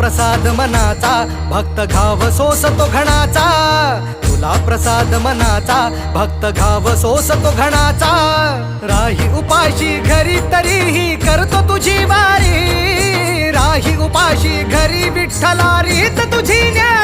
प्रसाद मनाचा भक्त घाव सोसतो घणाचा. तुला प्रसाद मनाचा भक्त घाव सोसतो घणाचा. राही उपाशी घरी तरीही करतो तुझी उपाशी घरी विठ्ठला रीत तुझी न्या